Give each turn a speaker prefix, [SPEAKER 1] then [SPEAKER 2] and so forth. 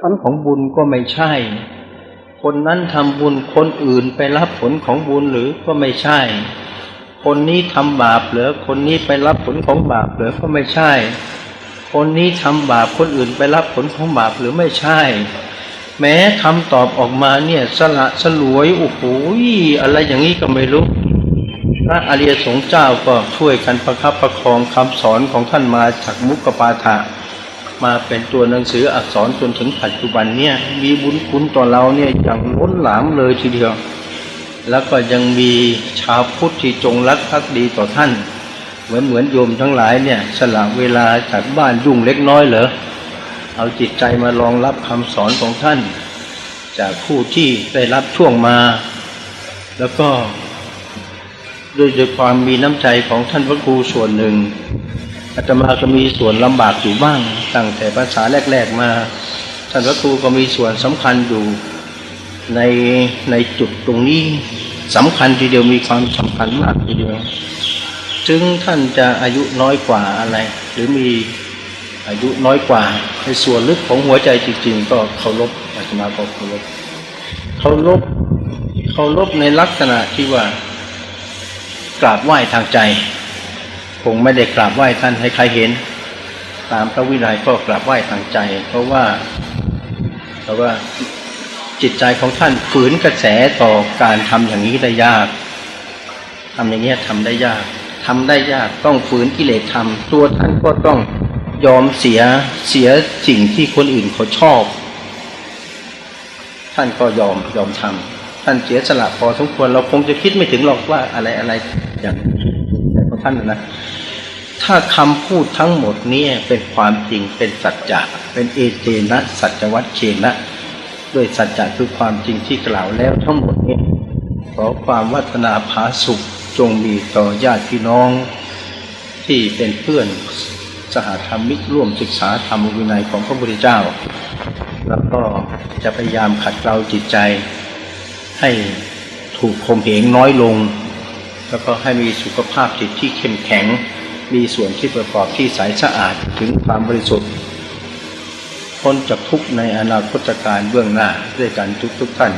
[SPEAKER 1] ผลของบุญก็ไม่ใช่ คนนั้นทำบุญคนอื่นไปรับผลของบุญหรือก็ไม่ใช่ คนนี้ทำบาปเหรือคนนี้ไปรับผลของบาปเหรือก็ไม่ใช่ คนนี้ทำบาปคนอื่นไปรับผลของบาปหรือไม่ใช่ แม้คำตอบออกมาเนี่ยสละสลวยโอ้โหอะไรอย่างนี้ก็ไม่รู้พระอริยสงฆ์เจ้าก็ช่วยกันประคับประคองคำสอนของท่านมาจากมุกปาฐะ มาเป็นตัวหนังสืออักษรจนถึงปัจจุบันเนี่ย มีบุญคุณต่อเราเนี่ยอย่างล้นหลามเลยทีเดียว แล้วก็ยังมีชาวพุทธที่จงรักภักดีต่อท่าน เหมือนเหมือนโยมทั้งหลายเนี่ยสละเวลาจากบ้านยุ่งเล็กน้อยเหรอเอาจิตใจมารองรับคำสอนของท่าน จากผู้ที่ได้รับช่วงมา แล้วก็ด้วยด้วยความมีน้ำใจของท่านพระครูส่วนหนึ่ง อาตมาก็มีส่วนลำบากอยู่บ้าง ตั้งแต่ภาษาแรก ๆมา ท่านพระครูก็มีส่วนสำคัญอยู่ในในจุดตรงนี้สำคัญทีเดียวมีความสำคัญมากทีเดียวถึงท่านจะอายุน้อยกว่าอะไร หรือมีอายุน้อยกว่าในส่วนลึกของหัวใจจริง ๆ ก็เคารพอาตมาก็เคารพเคารพเคารพในลักษณะที่ว่ากราบไหว้ทางใจ คงไม่ได้กราบไหว้ท่านให้ใครเห็น ตามพระวินัยก็กราบไหว้ทางใจ เพราะว่า เพราะว่าจิตใจของท่านฝืนกระแสต่อการทำอย่างนี้ได้ยากทำอย่างเงี้ยทำได้ยากทำได้ยากต้องฝืนกิเลสทำตัวท่านก็ต้องยอมเสียเสียสิ่งที่คนอื่นเขาชอบ ท่านก็ยอมยอมทำท่านเสียสละพอสมควรเราคงจะคิดไม่ถึงหรอกว่าอะไรอะไรอย่างอย่างของ ท่านนะถ้าคำพูดทั้งหมดนี้เป็นความจริงเป็นสัจจะเป็นเอเจนะ สัจวัตเชนะด้วยสัจจะคือความจริงที่กล่าวแล้วทั้งหมดนี้ขอความวัฒนาผาสุขจงมีต่อญาติพี่น้อง ที่เป็นเพื่อนสหธรรมิกร่วมศึกษาธรรมวินัยของพระพุทธเจ้า แล้วก็จะพยายามขัดเกลาจิตใจ ให้ถูกข่มเหงน้อยลง แล้วก็ให้มีสุขภาพจิตที่เข้มแข็ง มีส่วนที่ประกอบที่ใสสะอาดถึงความบริสุทธิ์พ้นจากทุกข์ในอนาคตการเบื้องหน้าด้วยกันทุกทุกๆท่าน